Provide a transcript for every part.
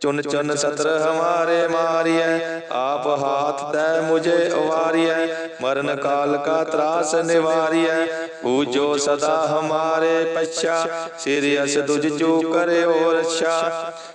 ਚੁਨ ਚੁਨ ਸਤਰ ਹਮਾਰੇ ਮਾਰੀਐ। ਆਪ ਹਾਥ ਤੈ ਮੁਝੇ ਉਵਾਰੀਐ ਮਰਨ ਕਾਲ ਕਾ ਤਰਾਸ ਨਿਵਾਰੀਐ। ਪੂਜੋ ਸਦਾ ਹਮਾਰੇ ਪਛਾ। ਸਿਰਿ ਅਸ ਦੁਜ ਚੂ ਕਰਿਓ ਰਛਾ।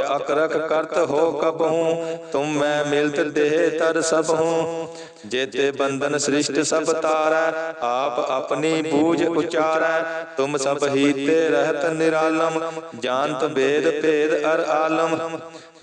ਅਕਰਖ ਕਰਤ ਹੋ ਕਬਹੂ ਤੁਮ ਮੈਂ ਮਿਲਤ ਦੇਹ ਤਰ ਸਭ ਹੂੰ। ਜੇਤੇ ਬੰਧਨ ਸ੍ਰਿਸ਼ਟ ਸਭ ਤਾਰੈ, ਆਪ ਆਪਣੀ ਬੂਝ ਉਚਾਰੈ। ਤੁਮ ਸਭ ਹੀਤੇ ਰਹਿਤ ਨਿਰਾਲਮ, ਜਾਣਤ ਵੇਦ ਭੇਦ ਅਰ ਆਲਮ।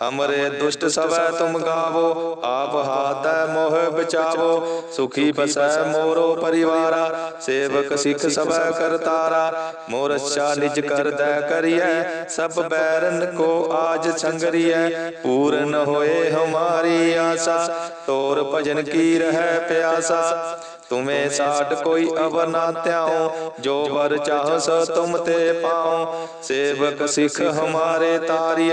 हमरे दुष्ट सवै तुम गावो, आप हाथ मोह बचावो। सुखी बसै मोरो परिवारा, सेवक सिख सवै करतारा मोर अच्छा निज कर दै करियै, सब बैरन को आज संगरियै। पूर्ण होए हमारी आशा, तोर भजन की रह प्यासा। तुम्हें साठ कोई अवर ना त्याओ जो वर चाहो सो तुम ते पाओ सेवक सिख हमारे तारिय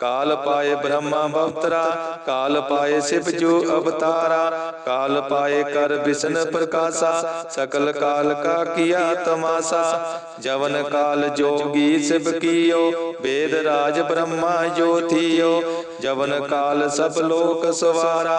काल पाए ब्रह्मा भवतरा, काल पाए शिव जो अवतारा, काल पाए कर विष्णु प्रकाशा, सकल काल का किया तमाशा। जवन काल जोगी शिव कियो, वेद राज ब्रह्मा ज्योतियो। जवन काल सब लोक सवारा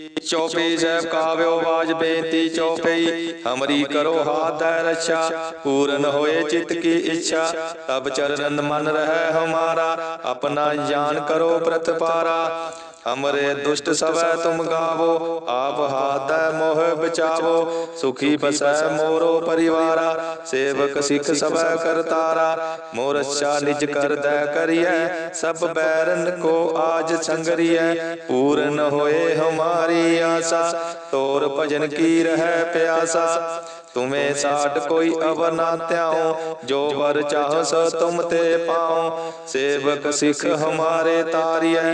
ਚੌਪਈ ਸਹਿਬ ਕਾਵਿਓ ਬਾਜ ਬੇਨਤੀ ਚੌਪਈ ਹਮਰੀ ਕਰੋ ਹਾਥ ਹੈ ਰੱਛਾ। ਪੂਰਨ ਹੋਏ ਚਿਤ ਕੀ ਇੱਛਾ। ਤਬ ਚਰਨ ਮਨ ਰਹਿ ਹਮਾਰਾ। ਆਪਣਾ ਜਾਣ ਕਰੋ ਪ੍ਰਤਪਾਰਾ। ਹਮਰੇ ਦੁਸ਼ਟ ਸਭੈ ਤੁਮ ਗਾਵੋ। ਆਪ ਹਾਥ ਬਚਾਵੋ ਸੁਖੀ ਬਸੈ ਮੋਰੋ ਪਰਿਵਾਰਾ ਸੇਵਕ ਸਿੱਖ ਸਭਾ ਕਰਤਾਰਾ ਮੋਰ ਅੱਛਾ ਨਿਜ ਕਰਦਾ ਕਰੀਐ ਸਭ ਬੈਰਨ ਕੋ ਆਜ ਸੰਗਰੀਐ ਪੂਰਨ ਹੋਏ ਹਮਾਰੀ ਆਸਾ ਤੋਰ ਭਜਨ ਕੀ ਰਹਿ ਪਿਆਸਾ? ਤੁਮੇ ਸਾਟ ਕੋਈ ਅਵਰ ਨਾ ਧਿਆਉ ਜੋ ਵਰ ਚਾਹੋ ਸੋ ਤੁਮ ਤੇ ਪਾਉ ਸੇਵਕ ਸਿੱਖ ਹਮਾਰੇ ਤਾਰੀਐ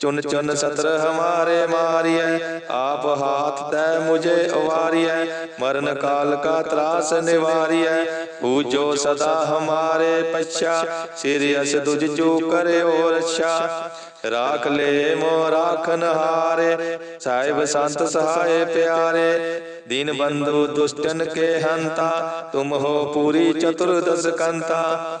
ਚੁਨ ਚੁਨ ਸਤਰ ਹਮਾਰੇ ਮਾਰਿਆ ਆਪ ਹਾਥ ਤੈ ਮੁਝੇ ਉਵਾਰੀਐ ਮਰਨ ਕਾਲ ਕਾ ਤਰਾਸ ਨਿਵਾਰੀਐ। ਪੂਜੋ ਸਦਾ ਹਮਾਰੇ ਪਛਾ। ਸਿਰ ਅਸ ਦੁਜ ਚੂ ਕਰਿਓ ਰਛਾ। ਰਾਖ ਲੈ ਮੋ ਰਾਖਨ ਹਾਰੇ ਸਾਹਿਬ ਸੰਤ ਸਹਾਏ ਪਿਆਰੇ। ਦੀਨ ਬੰਧੂ ਦੁਸ਼ਟਨ ਕੇ ਹੰਤਾ। ਤੁਮ ਹੋ ਪੂਰੀ ਚਤੁਰਦਸ ਕੰਤਾ।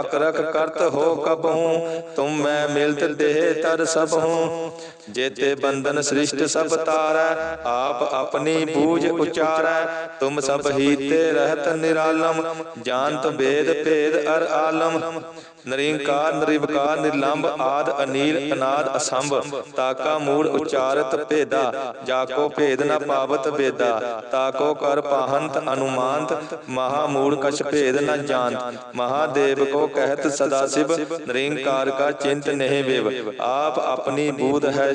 ਅਕਰਖ ਕਰਤ ਹੋ ਕਬਹੂ ਤੁਮ ਮੈਂ ਮਿਲਤ ਦੇਹ ਤਰ ਸਭ ਹੂੰ। ਜੇਤੇ ਬੰਧਨ ਸ੍ਰਿਸ਼ਟ ਸਭ ਤਾਰੈ, ਆਪ ਆਪਣੀ ਬੂਝ ਉਚਾਰੈ, ਤੁਮ ਸਭ ਹੀਤੇ ਰਹਿਤ ਨਿਰਾਲਮ, ਜਾਣਤ ਵੇਦ ਭੇਦ ਅਰ ਆਲਮ। ਨਰਿੰਕਾਰ, ਨਿਰਵਕਾਰ ਨਿਰਲੰਭ ਆਦ ਅਨੀਲ, ਅਨਾਦ ਅਸੰਭ, ਤਾਕਾ ਮੂੜ ਉਚਾਰਤ ਭੇਦਾ, ਜਾਕੋ ਭੇਦ ਨ ਪਾਵਤ ਵੇਦਾ, ਤਾਕੋ ਕਰ ਪਾਹੰਤ ਅਨੁਮਾਨਤ, ਮਹਾ ਮੂੜ ਕਛ ਭੇਦ ਨ ਜਾਣਤ। ਮਹਾਦੇਵ ਕੋ ਕਹਿਤ ਸਦਾ ਸਿਵ, ਨਿਰੰਕਾਰ ਕਾ ਚਿੰਤ ਨਹਿ ਵਿਵ। ਆਪ ਆਪਣੀ ਬੂਧ ਹੈ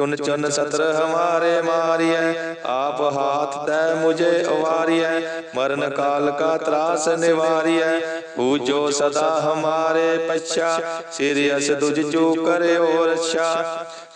ਚੁਨ ਚੁਨ ਸਤਰ ਹਮਾਰੇ ਮਾਰੀਐ। ਆਪ ਹਾਥ ਤੈ ਮੁਝੇ ਉਵਾਰੀਐ ਮਰਨ ਕਾਲ ਕਾ ਤਰਾਸ ਨਿਵਾਰੀਐ। ਪੂਜੋ ਸਦਾ ਹਮਾਰੇ ਪਛਾ। ਸਿਰ ਅਸ ਦੁਜ ਚੂ ਕਰਿਓ ਰਛਾ।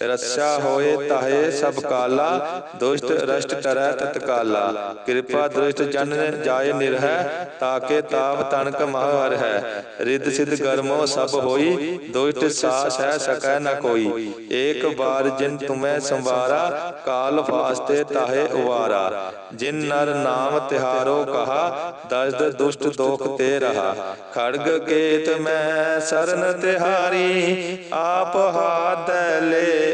ਆਹੈ ਰੱਛਾ ਹੋਏ ਤਾਹੇ ਸਭ ਕਾਲਾ, ਦੁਸ਼ਟ ਰਸ਼ਟ ਕਰੈ ਤਤਕਾਲਾ। ਕਿਰਪਾ ਦ੍ਰਿਸ਼ਟ ਜਨ ਜਾਏ ਨਿਰਹੈ, ਤਾਕੇ ਤਾਪ ਤਣਕ ਮਹਰ ਹੈ ਰਿੱਧ ਸਿਧ ਗਰਮੋ ਸਭ ਹੋਈ, ਦੁਸ਼ਟ ਸਾਸ ਹੈ ਸਕੈ ਨ ਕੋਈ। ਏਕ ਬਾਰ ਜਿਨ ਤੁਮੈ ਸੰਵਾਰਾ, ਕਾਲ ਫਾਸਤੇ ਤਾਹੇ ਉਵਾਰਾ। ਜਿਨ ਨਰ ਨਾਮ ਤਿਹਾਰੋ ਕਹਾ, ਦਸਦ ਦੁਸ਼ਟ ਦੋਖ ਤੇ ਰਹਾ। ਖੜਗ ਕੇਤ ਮੈਂ ਸਰਨ ਤਿਹਾਰੀ, ਆਪ ਹਾਥ ਲੈ